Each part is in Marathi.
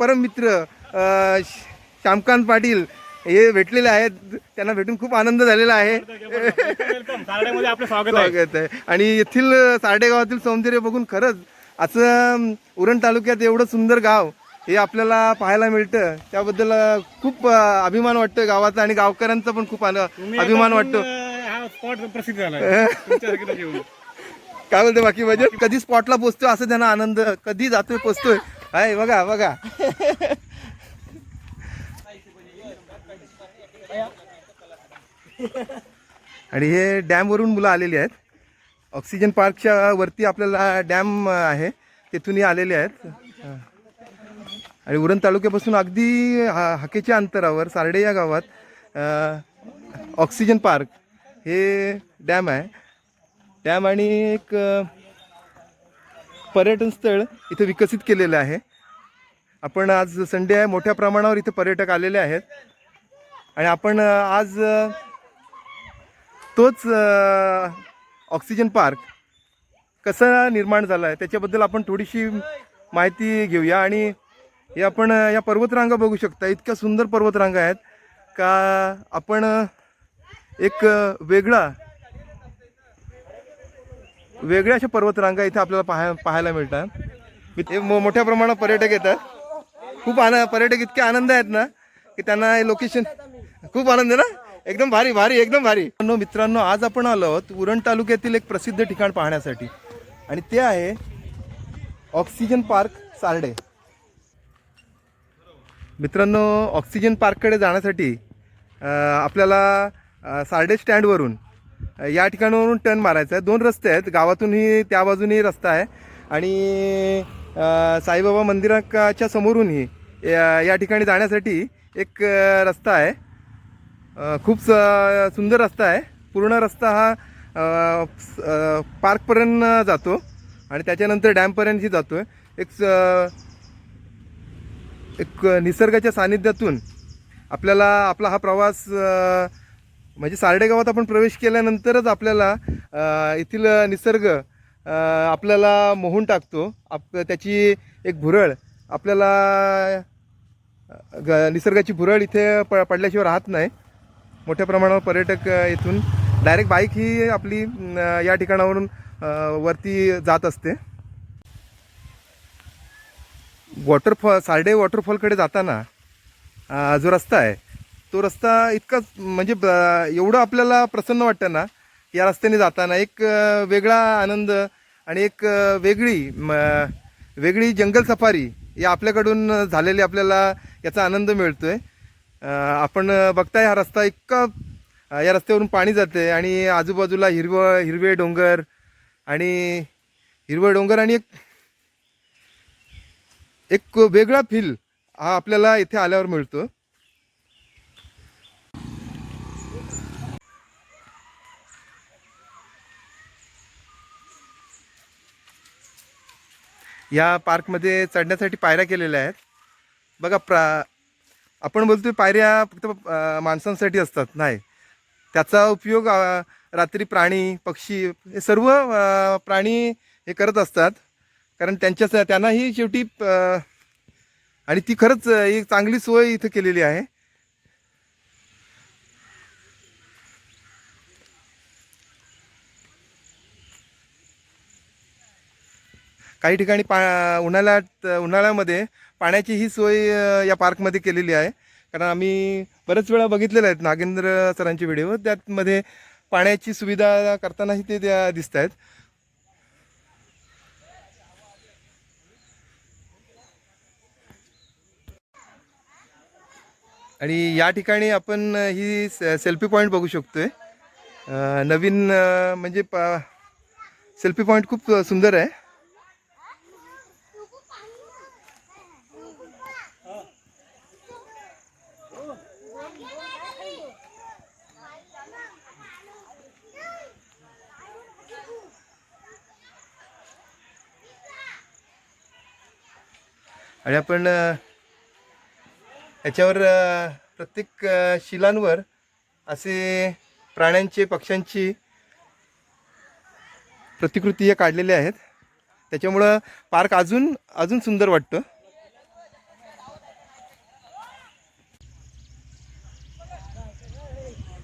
परममित्र श्यामकांत पाटील हे भेटलेले आहेत. त्यांना भेटून खूप आनंद झालेला आहे. स्वागत आहे. आणि येथील सारडे गावातील सौंदर्य बघून खरंच असं उरण तालुक्यात एवढं सुंदर गाव हे आपल्याला पाहायला मिळतं. त्याबद्दल खूप अभिमान वाटतं गावाचा आणि गावकऱ्यांचा पण खूप अभिमान वाटतो. काय बोलते बाकी? म्हणजे कधी स्पॉटला पोचतोय असं त्यांना आनंद कधी जातोय पोचतोय? आहे बघा बघा. आणि हे डॅमवरून मुलं आलेली आहेत. ऑक्सिजन पार्कच्या वरती आपल्याला डॅम आहे. तेथूनही आलेले आहेत. आणि उरण तालुक्यापासून अगदी हा हाकेच्या अंतरावर सारडे या गावात ऑक्सिजन पार्क हे डॅम आहे. डॅम आणि एक पर्यटन स्थळ इथं विकसित केलेलं आहे. आपण आज संडे आहे मोठ्या प्रमाणावर इथं पर्यटक आलेले आहेत. आणि आपण आज तोच ऑक्सिजन पार्क कसा निर्माण झाला आहे त्याच्याबद्दल आपण थोडीशी माहिती घेऊया. आणि हे आपण या पर्वतरांगा बघू शकता. इतक्या सुंदर पर्वतरांगा आहेत का आपण एक वेगळा वेगळ्या अशा पर्वतरांगा इथे आपल्याला पाहाय पाहायला मिळतात. हे मो- मोठ्या प्रमाणात पर्यटक येतात. खूप आन पर्यटक इतके आनंद आहेत ना की त्यांना हे लोकेशन खूप आनंद आहे ना? एकदम भारी भारी एकदम भारी. मित्रांनो मित्रांनो आज आपण आलो आहोत उरण तालुक्यातील एक प्रसिद्ध ठिकाण पाहण्यासाठी. आणि ते आहे ऑक्सिजन पार्क सारडे. मित्रांनो ऑक्सिजन पार्ककडे जाण्यासाठी आपल्याला सारडे स्टँडवरून या ठिकाणावरून टर्न मारायचा आहे. दोन रस्ते आहेत. गावातूनही त्या बाजूनही रस्ता आहे. आणि साईबाबा मंदिराच्या समोरूनही या ठिकाणी जाण्यासाठी एक रस्ता आहे. खूप सुंदर रस्ता आहे. पूर्ण रस्ता हा पार्कपर्यंत जातो आणि त्याच्यानंतर डॅमपर्यंतही जातो आहे एक स- एक निसर्गाच्या सानिध्यातून आपल्याला आपला हा प्रवास म्हणजे सारडे गावात आपण प्रवेश केल्यानंतरच आपल्याला येथील निसर्ग आपल्याला मोहून टाकतो. आप त्याची एक भुरळ आपल्याला ग- निसर्गाची भुरळ इथे प पडल्याशिवाय राहत नाही. मोठ्या प्रमाणावर पर्यटक इथून डायरेक्ट बाईक ही आपली या ठिकाणावरून वरती जात असते. वॉटरफॉल सारडे वॉटरफॉलकडे जाताना जो रस्ता आहे तो रस्ता इतकाच म्हणजे एवढं आपल्याला प्रसन्न वाटतं ना या रस्त्याने जाताना एक वेगळा आनंद आणि एक वेगळी वेगळी जंगल सफारी या आपल्याकडून झालेली आपल्याला याचा आनंद मिळतो आहे आपण बघताय हा रस्ता इतका या रस्त्यावरून पाणी जाते आणि आजूबाजूला हिरवळ हिरवे डोंगर आणि हिरवळ डोंगर आणि एक एक वेगळा फील हा आपल्याला इथे आल्यावर मिळतो. या पार्कमध्ये चढण्यासाठी पायऱ्या केलेल्या आहेत. बघा प्रा आपण बोलतोय पायऱ्या फक्त माणसांसाठी असतात नाही. त्याचा उपयोग रात्री प्राणी पक्षी हे सर्व प्राणी हे करत असतात. कारण त्यांच्या त्यांनाही शेवटी आणि ती खरंच एक चांगली सोय इथं केलेली आहे. काही ठिकाणी पा उन्हाळ्यात उन्हाळ्यामध्ये पाण्याची ही सोय या पार्कमध्ये केलेली आहे. कारण आम्ही बरेच वेळा बघितलेलं आहेत नागेंद्र सरांचे व्हिडिओ. त्यातमध्ये पाण्याची सुविधा करतानाही ते त्या दिसत आहेत. आणि या ठिकाणी आपण ही सेल्फी पॉईंट बघू शकतोय. नवीन म्हणजे म्हणजे सेल्फी पॉईंट खूप सुंदर आहे. आणि आपण याच्यावर प्रत्येक शिलांवर असे प्राण्यांचे पक्ष्यांची प्रतिकृती हे काढलेल्या आहेत. त्याच्यामुळं पार्क अजून अजून सुंदर वाटतं.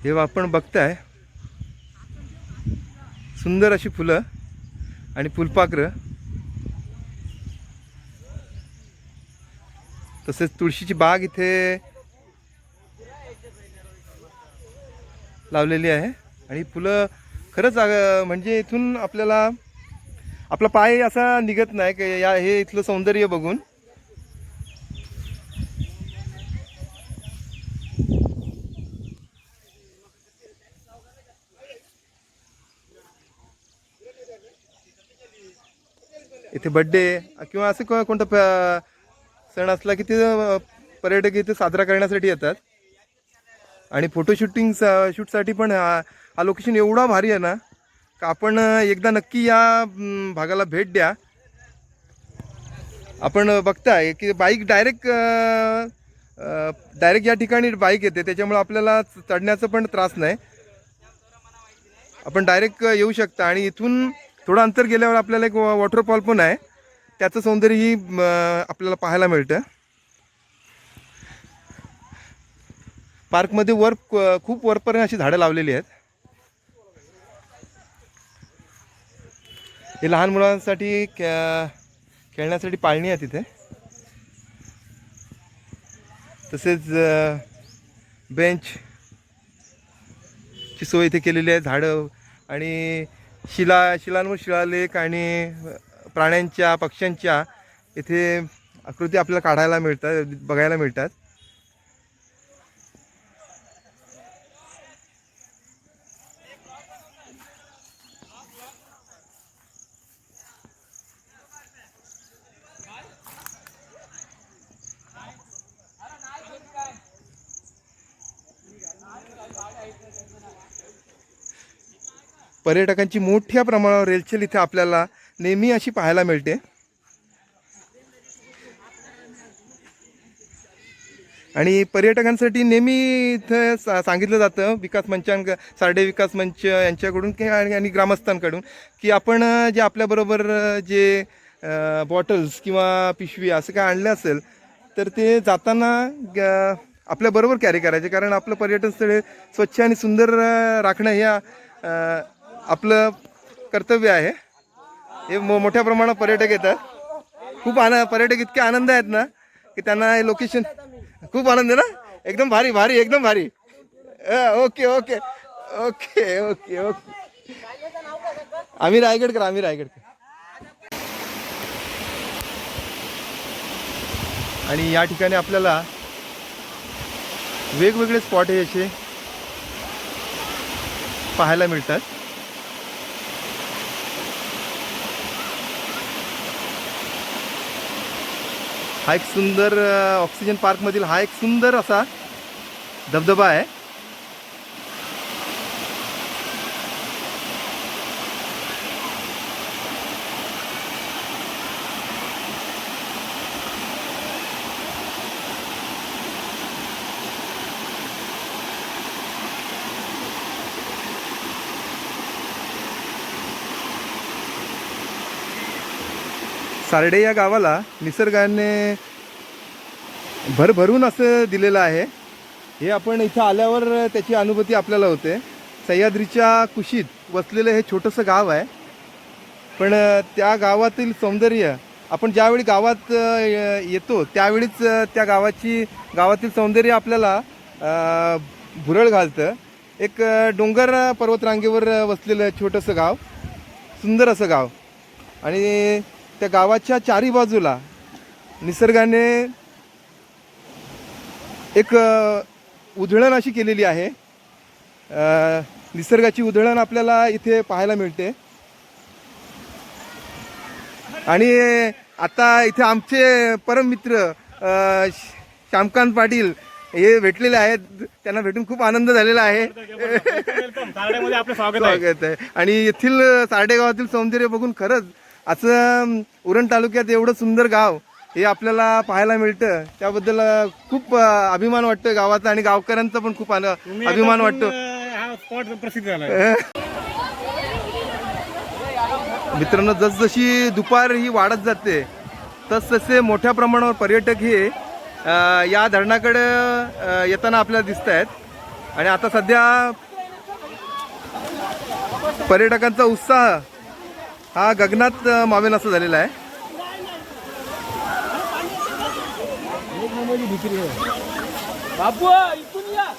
हे आपण बघताय. सुंदर अशी फुलं आणि फुलपाखरं. तसेच तुळशीची बाग इथे लावलेली आहे. आणि फुलं खरंच म्हणजे इथून आपल्याला आपला पाय असा निघत नाही की या हे इथलं सौंदर्य बघून. इथे बड्डे किंवा असं कोणतं प- सण असला की ते पर्यटक इथे साजरा करण्यासाठी येतात. आणि फोटो शूटिंग शूटसाठी पण हा लोकेशन एवढा भारी आहे ना का आपण एकदा नक्की या भागाला भेट द्या. आपण बघताय की बाईक डायरेक्ट डायरेक्ट या ठिकाणी बाईक येते. त्याच्यामुळे आपल्याला चढण्याचा पण त्रास नाही. आपण डायरेक्ट येऊ शकता. आणि इथून थोडं अंतर गेल्यावर आपल्याला एक वॉटरफॉल पण आहे. त्याचं सौंदर्यही आपल्याला पाहायला मिळतं. पार्कमध्ये वर क- खूप वरपर्यंत अशी झाडं लावलेली आहेत. हे लहान मुलांसाठी खेळण्यासाठी पाळणी आहे तिथे. तसेच बेंचची सोय इथे केलेली आहे झाडं आणि शिला शिलांवर शिलालेख आणि प्राण्यांच्या पक्ष्यांच्या इथे आकृती आपल्याला काढायला मिळतात बघायला मिळतात. पर्यटकांची मोठ्या प्रमाणावर रेलचेल इथे आपल्याला नेहमी अशी पाहायला मिळते. आणि पर्यटकांसाठी नेहमी इथं सा- सांगितलं जातं विकास मंचां सारडे विकास मंच यांच्याकडून की आणि आणि ग्रामस्थांकडून की आपण जे आपल्याबरोबर जे बॉटल्स किंवा पिशवी असं काय आणलं असेल तर ते जाताना ग- आपल्याबरोबर कॅरी करायचे. कारण आपलं पर्यटन स्थळे स्वच्छ आणि सुंदर राखणं हे आपलं कर्तव्य आहे. हे मो मोठ्या प्रमाणात पर्यटक येतात. खूप आनंद पर्यटक इतके आनंद आहेत ना की त्यांना हे लोकेशन खूप आनंद आहे ना? एकदम भारी भारी एकदम भारी. Okay okay. Okay okay okay. आम्ही रायगडकर आम्ही रायगडकर. आणि या ठिकाणी आपल्याला वेगवेगळे स्पॉट हे असे पाहायला मिळतात. हा एक सुंदर ऑक्सिजन पार्कमधील हा एक सुंदर असा धबधबा आहे. सारडे या गावाला निसर्गाने भरभरून असं दिलेलं आहे. हे आपण इथं आल्यावर त्याची अनुभूती आपल्याला होते. सह्याद्रीच्या कुशीत वसलेलं हे छोटंसं गाव आहे. पण त्या गावातील सौंदर्य आपण ज्यावेळी गावात येतो त्यावेळीच त्या गावाची गावातील सौंदर्य आपल्याला भुरळ घालतं. एक डोंगर पर्वतरांगेवर वसलेलं छोटंसं गाव सुंदर असं गाव. आणि त्या गावाच्या चारी बाजूला निसर्गाने एक उधळण अशी केलेली आहे. निसर्गाची उधळण आपल्याला इथे पाहायला मिळते. आणि आता इथे आमचे परममित्र श्यामकांत पाटील हे भेटलेले आहेत. त्यांना भेटून खूप आनंद झालेला आहे. स्वागत आहे. आणि येथील सारडे गावातील सौंदर्य बघून खरंच असं उरण तालुक्यात एवढं सुंदर गाव हे आपल्याला पाहायला मिळतं. त्याबद्दल खूप अभिमान वाटतं गावाचा आणि गावकऱ्यांचा पण खूप अभिमान वाटतो. हा मित्रांनो जसजशी दुपार ही वाढत जाते तस तसे मोठ्या प्रमाणावर पर्यटक हे या धरणाकडे येताना आपल्याला दिसत आहेत आणि आता सध्या पर्यटकांचा उत्साह हा गगनात अ, मावेल असं झालेला आहे. बाबू इथून या.